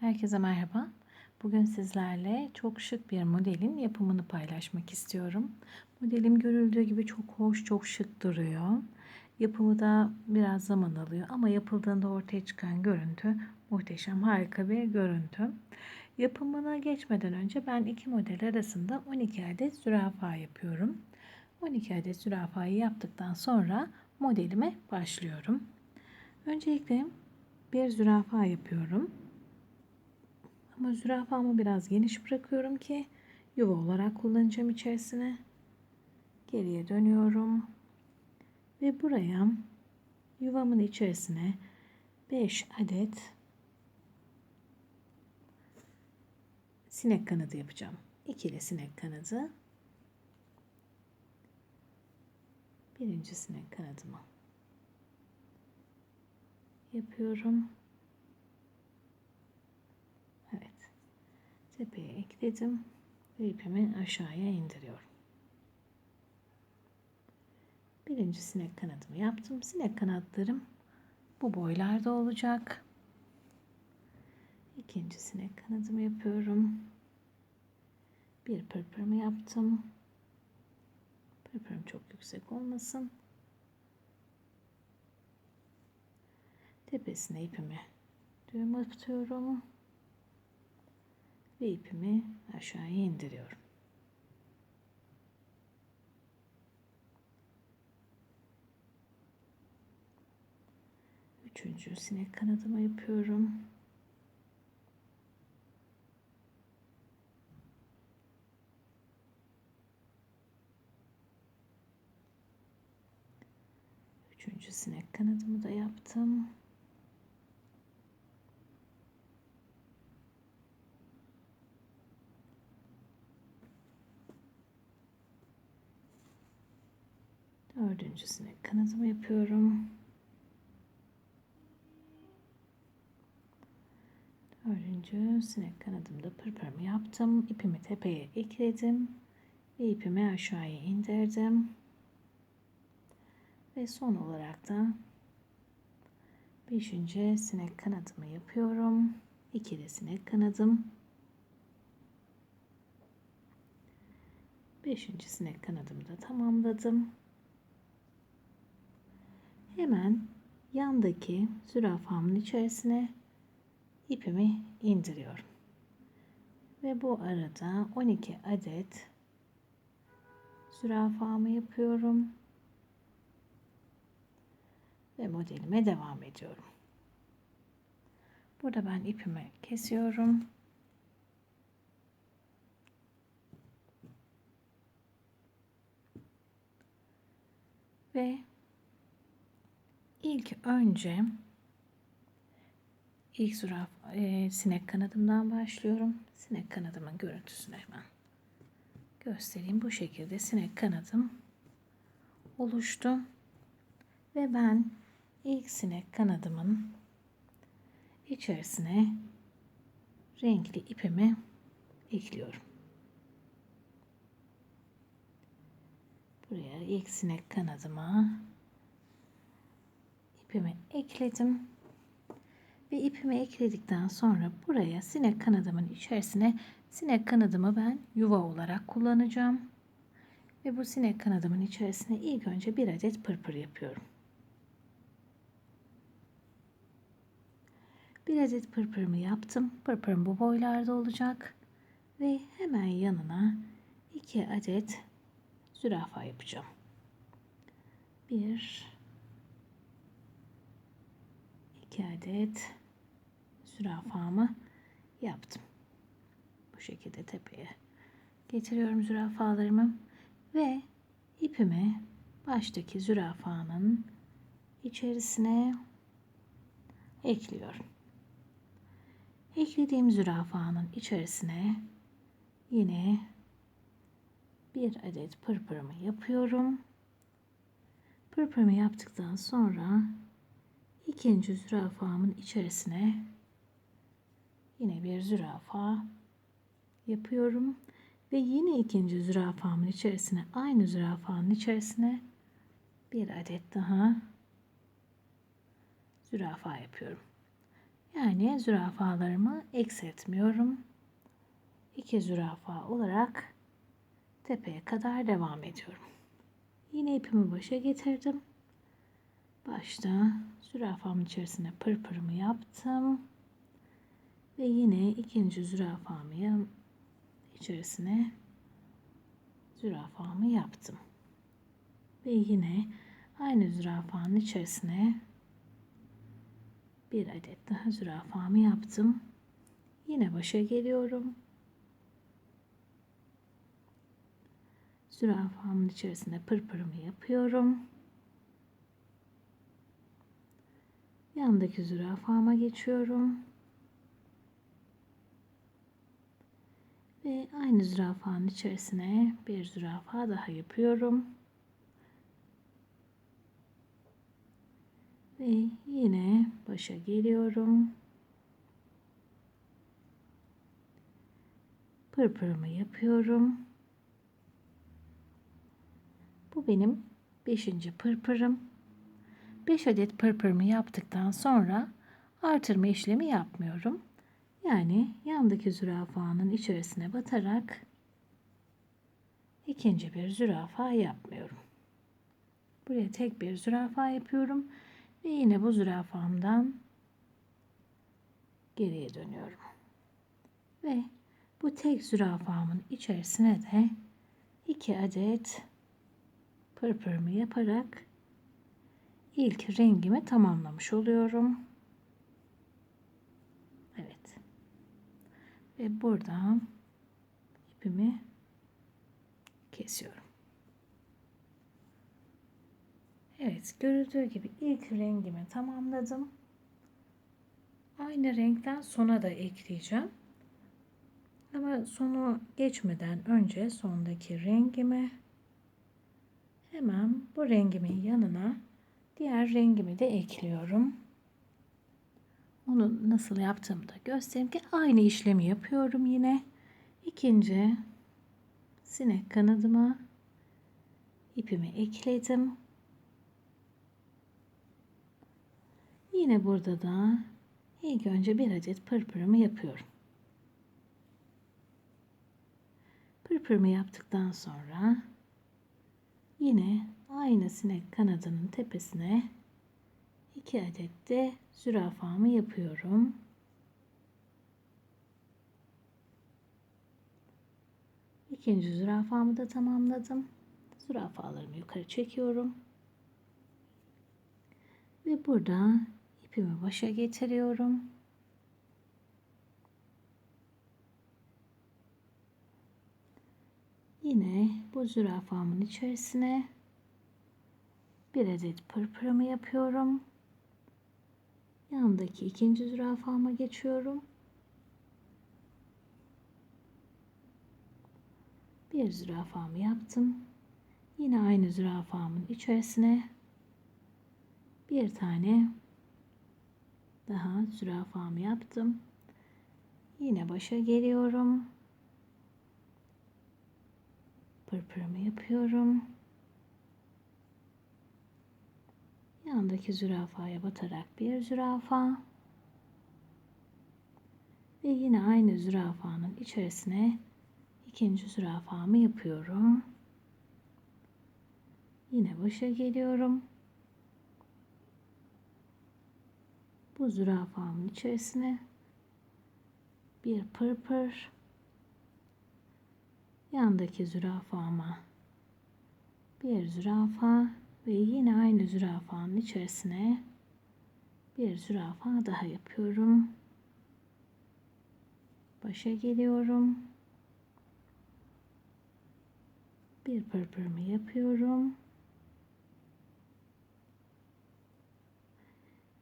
Herkese merhaba. Bugün sizlerle çok şık bir modelin yapımını paylaşmak istiyorum. Modelim görüldüğü gibi çok hoş, çok şık duruyor. Yapımı da biraz zaman alıyor ama yapıldığında ortaya çıkan görüntü muhteşem, harika bir görüntü. Yapımına geçmeden önce ben iki model arasında 12 adet zürafa yapıyorum. 12 adet zürafayı yaptıktan sonra modelime başlıyorum. Öncelikle bir zürafa yapıyorum. Ama zürafamı biraz geniş bırakıyorum ki yuva olarak kullanacağım içerisine. Geriye dönüyorum. Ve buraya yuvamın içerisine 5 adet sinek kanadı yapacağım. İkili sinek kanadı. Birinci sinek kanadımı yapıyorum. Evet. Tepeye ekledim ve ipimi aşağıya indiriyorum. Birinci sinek kanadımı yaptım. Sinek kanatlarım bu boylarda olacak. İkinci sinek kanadımı yapıyorum. Bir pırpırımı yaptım. Pırpırım çok yüksek olmasın. Tepesine ipimi düğüm atıyorum ve ipimi aşağıya indiriyorum. Üçüncü sinek kanadımı yapıyorum. Üçüncü sinek kanadımı da yaptım. Dördüncüsüne kanadımı yapıyorum. Dördüncü sinek kanadımda pırpırımı yaptım. İpimi tepeye ekledim. Ve ipimi aşağıya indirdim. Ve son olarak da beşinci sinek kanadımı yapıyorum. İkili sinek kanadım. Beşinci sinek kanadımı da tamamladım hemen yandaki zürafamın içerisine ipimi indiriyorum. Ve bu arada 12 adet zürafamı yapıyorum. Ve modelime devam ediyorum. Burada ben ipimi kesiyorum. Ve İlk önce ilk züraf e, sinek kanadımdan başlıyorum. Sinek kanadımın görüntüsünü hemen göstereyim. Bu şekilde sinek kanadım oluştu. Ve ben ilk sinek kanadımın içerisine renkli ipimi ekliyorum. Buraya ilk sinek kanadıma ipimi ekledim. Ve ipimi ekledikten sonra buraya sinek kanadımın içerisine sinek kanadımı ben yuva olarak kullanacağım. Ve bu sinek kanadımın içerisine ilk önce bir adet pırpır yapıyorum. Bir adet pırpırımı yaptım. Pırpırım bu boylarda olacak. Ve hemen yanına iki adet zürafa yapacağım. Bir, 2 adet zürafamı yaptım. Bu şekilde tepeye getiriyorum zürafalarımı ve ipimi baştaki zürafanın içerisine ekliyorum. Eklediğim zürafanın içerisine yine bir adet pırpırımı yapıyorum. Pırpırımı yaptıktan sonra ikinci zürafamın içerisine yine bir zürafa yapıyorum ve yine ikinci zürafamın içerisine aynı zürafanın içerisine bir adet daha zürafa yapıyorum. Yani zürafalarımı eksiltmiyorum. İki zürafa olarak tepeye kadar devam ediyorum. Yine ipimi başa getirdim. Başta zürafamın içerisine pırpırımı yaptım. Ve yine ikinci zürafamı içerisine zürafamı yaptım. Ve yine aynı zürafanın içerisine bir adet daha zürafamı yaptım. Yine başa geliyorum. Zürafamın içerisine pırpırımı yapıyorum. Yandaki zürafama geçiyorum. Ve aynı zürafanın içerisine bir zürafa daha yapıyorum. Ve yine başa geliyorum. Pırpırımı yapıyorum. Bu benim 5. pırpırım. 5 adet pırpırımı yaptıktan sonra artırma işlemi yapmıyorum. Yani yandaki zürafanın içerisine batarak ikinci bir zürafa yapmıyorum. Buraya tek bir zürafa yapıyorum ve yine bu zürafamdan geriye dönüyorum. Ve bu tek zürafamın içerisine de iki adet pırpırımı yaparak ilk rengimi tamamlamış oluyorum. Evet. Ve buradan ipimi kesiyorum. Evet, görüldüğü gibi ilk rengimi tamamladım. Aynı renkten sona da ekleyeceğim. Ama sonu geçmeden önce sondaki rengimi hemen bu rengimin yanına diğer rengimi de ekliyorum. Onu nasıl yaptığımı da göstereyim ki aynı işlemi yapıyorum yine. İkinci sinek kanadıma ipimi ekledim. Yine burada da ilk önce bir adet pırpırımı yapıyorum. Pırpırımı yaptıktan sonra yine aynı sinek kanadının tepesine iki adet de zürafamı yapıyorum. İkinci zürafamı da tamamladım. Zürafalarımı yukarı çekiyorum. Ve burada ipimi başa getiriyorum. Yine bu zürafamın içerisine bir adet pırpırımı yapıyorum. Yanındaki ikinci zürafama geçiyorum. Bir zürafamı yaptım. Yine aynı zürafamın içerisine bir tane daha zürafamı yaptım. Yine başa geliyorum. Pırpırımı yapıyorum. Yandaki zürafaya batarak bir zürafa. Ve yine aynı zürafanın içerisine ikinci zürafamı yapıyorum. Yine başa geliyorum. Bu zürafamın içerisine bir pırpır yandaki zürafama bir zürafa ve yine aynı zürafanın içerisine bir zürafa daha yapıyorum. Başa geliyorum. Bir pırpırımı yapıyorum.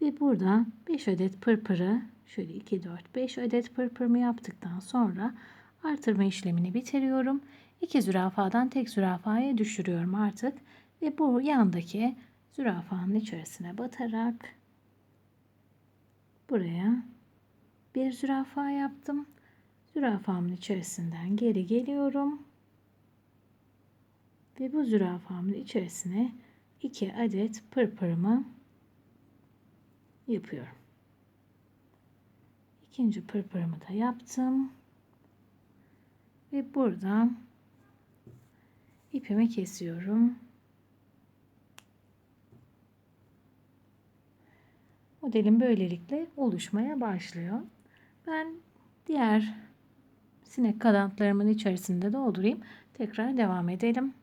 Ve burada 5 adet pırpırı şöyle 2 4 5 adet pırpırımı yaptıktan sonra artırma işlemini bitiriyorum. 2 zürafadan tek zürafaya düşürüyorum artık ve bu yandaki zürafanın içerisine batarak buraya bir zürafa yaptım. Zürafamın içerisinden geri geliyorum. Ve bu zürafamın içerisine iki adet pırpırımı yapıyorum. İkinci pırpırımı da yaptım. Ve burada ipimi kesiyorum. Modelim böylelikle oluşmaya başlıyor. Ben diğer sinek kanatlarımın içerisinde doldurayım. Tekrar devam edelim.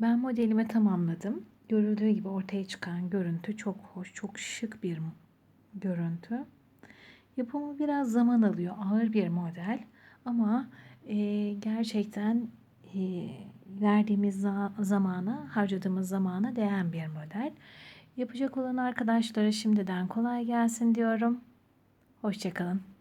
Ben modelimi tamamladım. Görüldüğü gibi ortaya çıkan görüntü çok hoş, çok şık bir görüntü. Yapımı biraz zaman alıyor. Ağır bir model ama e, gerçekten e, verdiğimiz za zamana, harcadığımız zamana değen bir model. Yapacak olan arkadaşlara şimdiden kolay gelsin diyorum. Hoşçakalın.